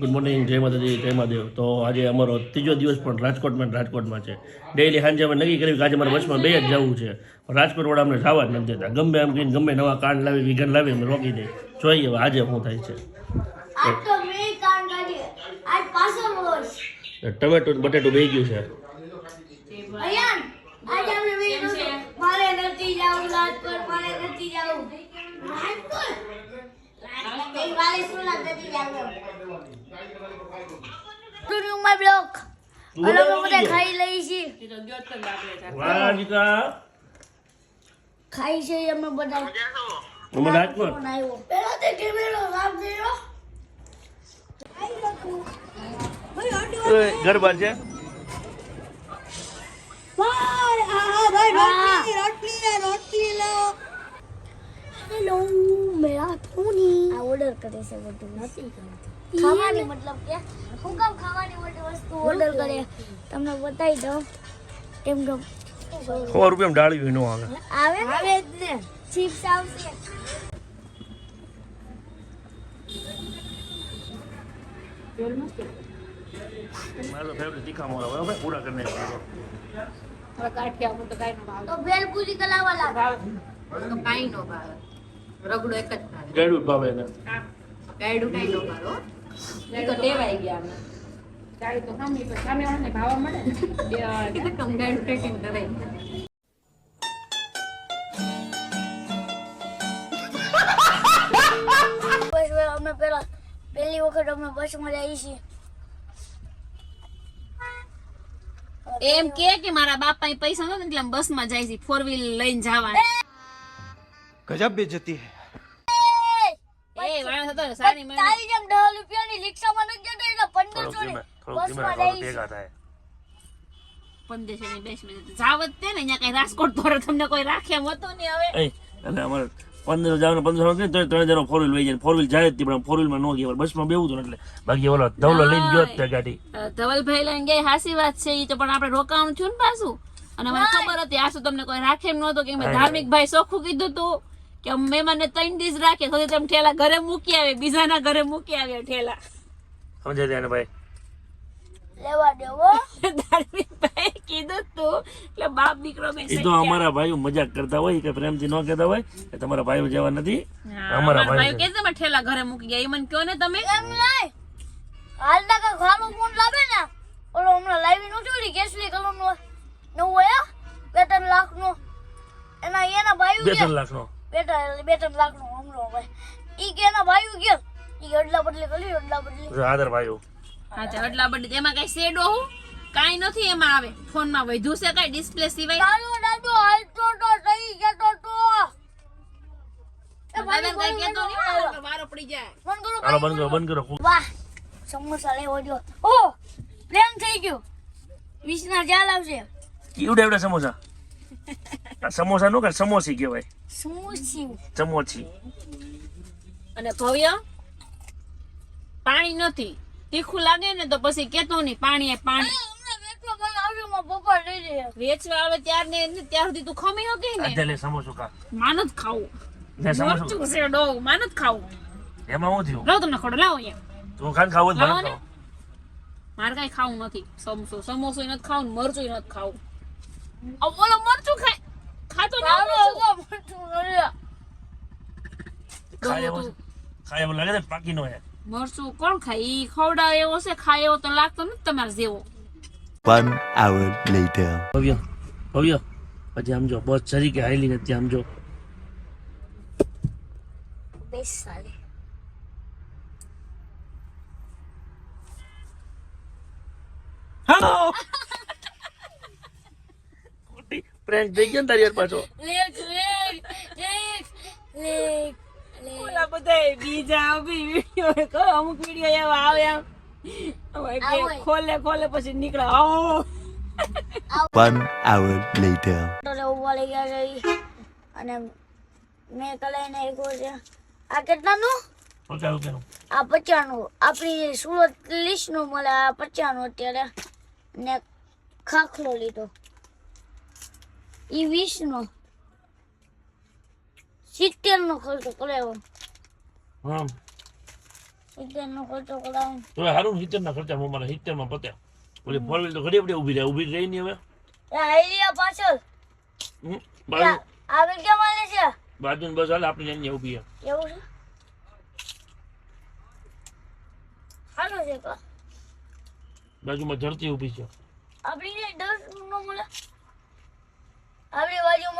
Good morning જય માતાજી જય મહાદેવ તો આજે અમારો ત્રીજો દિવસ પણ રાજકોટમાં રાજકોટમાં છે. ડેઈલી સાંજે અમે નક્કી કર્યું કે આજે મારે બસમાં બે જ જવું છે. રાજકોટ વાળા અમને જવા જ નથી દેતા. ગમે એમ કહીને ગમે નવા કાર્ડ લાવી વિઘન લાવી અમે રોકી દે. જોઈએ હવે આજે શું થાય છે. ટમેટું બટેટું બે ગયું છે અયાન આજ આપણે મેં કીધું, મારે નથી જવું રાજકોટ મારે નથી જવું રાજકોટ બ્લોક અમે ખાઈ લઈ છીએ વાહ જીકા ખાઈ છે અમે બધા. અમે રાજકોટ પેલા તે કેમેરો સાફ કર્યો. ગરબા છે? હેલો મેરા ધોની આ ઓર્ડર કરે છે બધું. નથી કરતી. ખાવાની મતલબ કે હું કામ ખાવાની બધી વસ્તુ ઓર્ડર કરે. તમને બતાવી દઉં. એમ કે સો રૂપિયા ડાળી ન આવે. આવે આવે જ ને. ચિપ્સ આવશે. મારો ફેવરેટ તીખા મોરા બરાબર પૂરા કરીને તો ભેલપુરી કલાવા લાગ. તો કાઈ નો ભાવે. રગડો એક જ ભાવે ગાયડું ભાવે ને ગાયડું કઈ નો ભાવે તો ટેવાઈ ગયા અમે. ગાય તો સામે સામે વખત અમે બસમાં એમ કે કે મારા બાપા પૈસા નતા એટલે બસમાં જાય છે ફોર વ્હીલ લઈને જવા ગજબ બેજતી હે. એ વાળા થતો સારી મને તારી જેમ 10 રૂપિયાની રિક્ષામાં નથી જતો એટલે પંદરસો થોડુંકની બસમાં જઈએ ભેગા થાય. પંદરસો ની બેસ મિનિટ. જાવત તે ને અહીંયા કઈ રાજકોટ પર તમને કોઈ રાખે એમ હતું નહીં હવે? એ અમારે પંદર તો ત્રણ જણા ફોર વ્હીલ લઈ જાય. ફોર વ્હીલ જાય જ પણ ફોર વ્હીલમાં ન ગયા. બસમાં બેવું હતું એટલે. બાકી ઓલો ધવલો લઈને ગયો જ ગાડી. ધવલભાઈ લઈને ગયા હાસી વાત છે ઈ તો પણ આપણે રોકાવાનું છું ને પાછું. અને મને ખબર હતી આસુ તમને કોઈ રાખે એમ નહોતું કે મેં ધાર્મિક ભાઈ સોખું કીધું તું. કે મહેમાનને ત્રણ દિવસ રાખે તો તમે ઠેલા ઘરે મૂકી આવે બીજાના ઘરે મૂકી આવે ઠેલા. સમજાય તેને ભાઈ? લેવા દેવો. ભાઈ કીધું તું એટલે બાપ દીકરો મેં એ તો અમારા ભાઈઓ મજાક કરતા હોય કે પ્રેમથી ન કહેતા હોય કે તમારા ભાઈઓ જેવા નથી. અમારા ભાઈઓ ભાઈ કે તમે ઠેલા ઘરે મૂકી ગયા? એ મને કયો ને તમે? એમ નહીં. હાલ તક ખાનું ફોન લાવે ને. ઓલો હમણાં લાવી નું જોડી કેસલી કલર નો નવું હોય બે ત્રણ લાખ નો એના એના ભાઈ બે ત્રણ લાખનો. બે ત્રણ બે ત્રણ લાખ નો હમણાં ભાઈ ઈ કે એના ભાઈ ગયો ઈ અડલા બદલી કરી અડલા બદલી. આદર ભાઈઓ. અચ્છા એટલા બધી એમાં કઈ શેડો હું? કાઈ નથી એમાં આવે. ફોનમાં વધુ છે કઈ ડિસ્પ્લે સિવાય? દાદો દાદો હાલતો તો થઈ ગયો તો. એ ભાઈ દાદા કઈ કહેતો નહીં હોય તો વારો પડી જાય. ફોન કરો હાલો બંધ કરો બંધ કરો. વાહ સમોસા લેવો જો. ઓ પ્લેન થઈ ગયો. વિસના જાલ આવશે. કેવડે એવડે સમોસા. સમોસા નો કે સમોસી કહેવાય? ચમોચી અને ભવ્ય? પાણી નથી. તીખું લાગે ને તો પછી કેતો નહીં પાણી એ પાણી. વેચવા આવે ત્યાર ને ત્યાર સુધી તું ખમી હતી ને? સમોસું ખા. માન જ ખાવું. મરચું છે ડો માન જ ખાવું. એમાં હું થયું? લાવ તમને ખોડો લાવો અહીંયા. તું ખાન ખાવું જ મને મારે કઈ ખાવું નથી. સમોસો સમોસો નથી ખાવું ને મરચું નથી ખાવું. બોલો મરચું ખાય. ખાતો ના. ખાય એવો ખાય એવો લાગે છે ને પાકી નો હે મરચું કોણ ખાય? ઈ ખવડાવે એવો છે ખાય એવો તો લાગતો નથી તમારે જેવો. One hour later. ભવ્ય ભવ્ય. પછી આમ જો બસ જરી કે હાલી નથી આમ જો. બેસ સાલે. હાલો prank થઈ ગયો ને તારી પાછો. ઓલા બધા બીજા વીડિયો કરો અમુક વીડિયો એવા આવે આમ. હવે કે આવે. ખોલે ખોલે પછી નીકળે. આવો. One hour later. તો ગયા છે અને મેં કલાઈને એક છે. આ કેટલાનું? આ પચાસનું. આપણી સુરત લિસ્ટનું મળે આ પચાસનું અત્યારે. ને ખાખલો લીધો. ઈ વીસ નો સિત્તેર નો ખર્ચો કરાયો. હા. સિત્તેરનો ખર્ચો કરાવું તો સારું સિત્તેરના ખર્ચા મારા સિત્તેરમાં પત્યા. ઓલી ફોર વ્હીલ તો ઘડી ઘડી ઊભી રહે ઊભી રહી નહીં હવે. પાછળ. આગળ ક્યાં મળે છે? બાજુ બસ હાલ આપણે અહીંયા ઊભી એવું છે? સારું છે બાજુમાં ધરતી ઊભી છે. આપણી દસ નો મળે. આપણી બાજુમાં